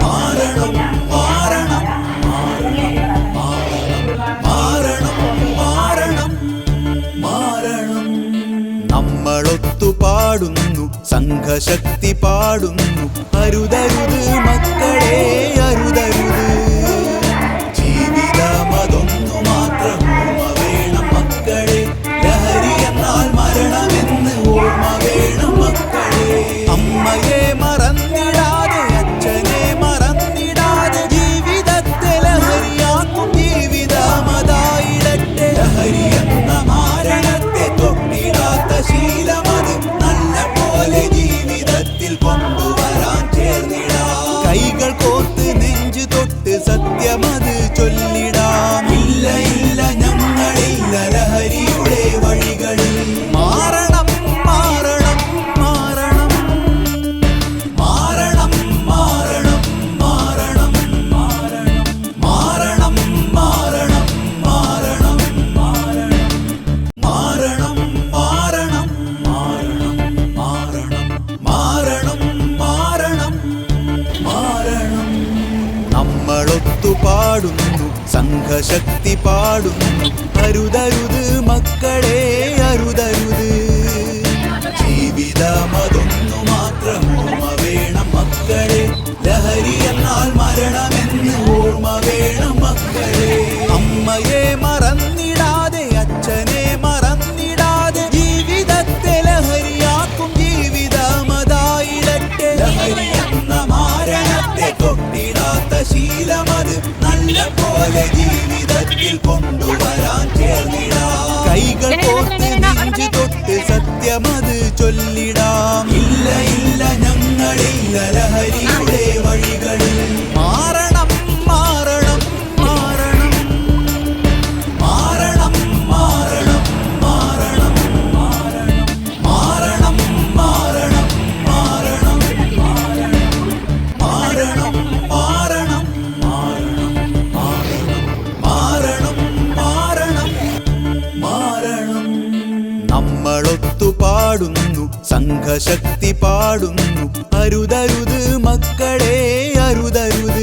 മാറണം പാടുന്നു സംഘശക്തി പാടുന്നു അരുതരുത് മക്കൾ ഒത്തു പാടുന്നു സംഘശക്തി പാടുന്നു. അരുതരുത് മക്കളെ അരുതരുത്. ജീവിതമതൊന്നും ശീലമത് നല്ല പോലെ ജീവിതത്തിൽ കൊണ്ടുവരാൻ പാട്ടു പാടുന്നു സംഘശക്തി പാടുന്നു. അരുതരുത് മക്കളെ അരുതരുത്.